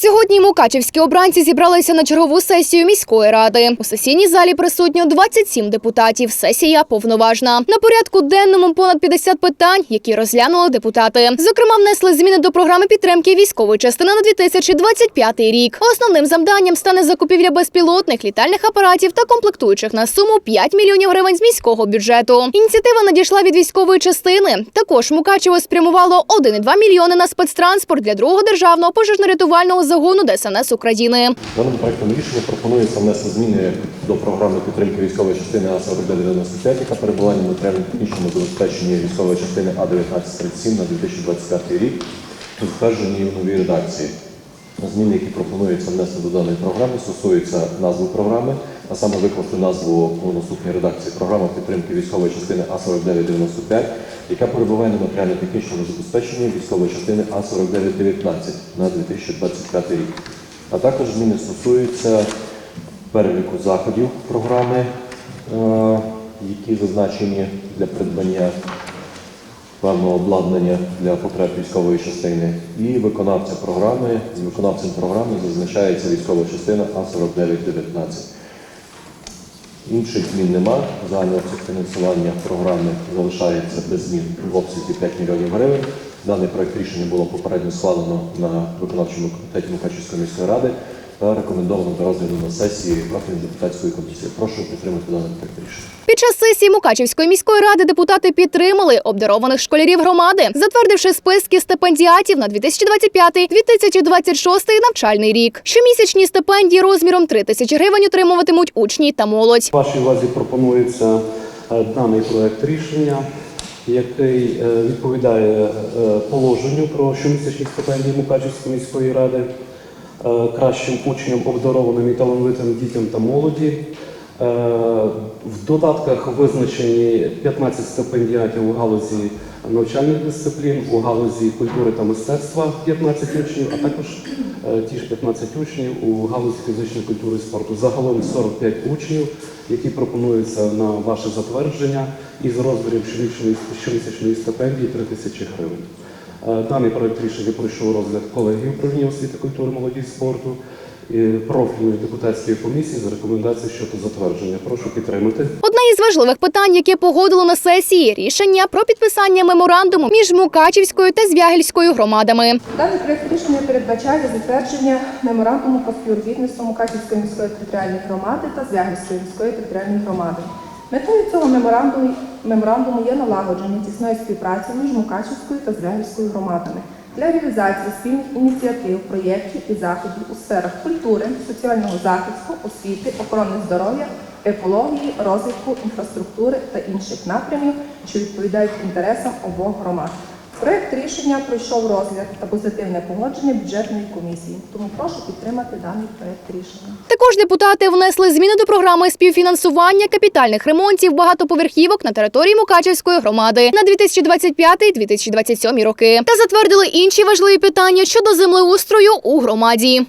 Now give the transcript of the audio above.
Сьогодні мукачівські обранці зібралися на чергову сесію міської ради. У сесійній залі присутньо 27 депутатів. Сесія повноважна. На порядку денному понад 50 питань, які розглянули депутати. Зокрема, внесли зміни до програми підтримки військової частини на 2025 рік. Основним завданням стане закупівля безпілотних літальних апаратів та комплектуючих на суму 5 мільйонів гривень з міського бюджету. Ініціатива надійшла від військової частини. Також Мукачево спрямувало 1,2 мільйони на спецтранспорт для другого державного пожежно-рятувального загону ДСНС України. Даним проектом рішення пропонується внести зміни до програми підтримки військової частини А-4995, яка перебуває на матеріально-технічному забезпеченні військової частини А-1937 на 2025 рік, затверджені в новій редакції. Зміни, які пропонуються внести до даної програми, стосуються назви програми, а саме викласти назву у наступній редакції програма підтримки військової частини А-4995, яка перебуває на матеріально-технічному забезпеченні військової частини А-4919 на 2025 рік. А також зміни стосуються переліку заходів програми, е, які зазначені для придбання певного обладнання для потреб військової частини. І виконавця програми, з виконавцем програми зазначається військова частина А4919. Інших змін нема. Загальний обсяг фінансування програми залишається без змін в обсязі 5 мільйонів гривень. Даний проект рішення було попередньо схвалено на виконавчому комітеті Мукачівської міської ради та рекомендовано до розгляду на сесії профільної депутатської комісії. Прошу підтримати даний проект рішення. Сесії Мукачівської міської ради депутати підтримали обдарованих школярів громади, затвердивши списки стипендіатів на 2025-2026 навчальний рік. Щомісячні стипендії розміром 3 тисячі гривень отримуватимуть учні та молодь. Вашій увазі пропонується е, даний проект рішення, який е, відповідає е, положенню про щомісячні стипендії Мукачівської міської ради кращим учням, обдарованим і талановитим дітям та молоді. В додатках визначені 15 стипендіатів у галузі навчальних дисциплін, у галузі культури та мистецтва 15 учнів, а також е, ті ж 15 учнів у галузі фізичної культури і спорту. Загалом 45 учнів, які пропонуються на ваше затвердження із розмірів щомісячної, стипендії 3 тисячі гривень. Е, Даний проект рішення пройшов розгляд колегії управління освіти, культури, молоді і спорту профільної депутатської комісії за рекомендацією щодо затвердження. Прошу підтримати. Одне із важливих питань, яке погодило на сесії, рішення про підписання меморандуму між Мукачівською та Звягельською громадами. Даний проект рішення передбачає затвердження меморандуму про співробітництво Мукачівської міської територіальної громади та Звягельської міської територіальної громади. Метою цього меморандуму, меморандуму є налагодження тісної співпраці між Мукачівською та Звягельською громадами для реалізації спільних ініціатив, проєктів і заходів у сферах культури, соціального захисту, освіти, охорони здоров'я, екології, розвитку, інфраструктури та інших напрямів, що відповідають інтересам обох громад. Проект рішення пройшов розгляд та позитивне погодження бюджетної комісії. Тому прошу підтримати даний проект рішення. Також депутати внесли зміни до програми співфінансування капітальних ремонтів багатоповерхівок на території Мукачевської громади на 2025-2027 роки та затвердили інші важливі питання щодо землеустрою у громаді.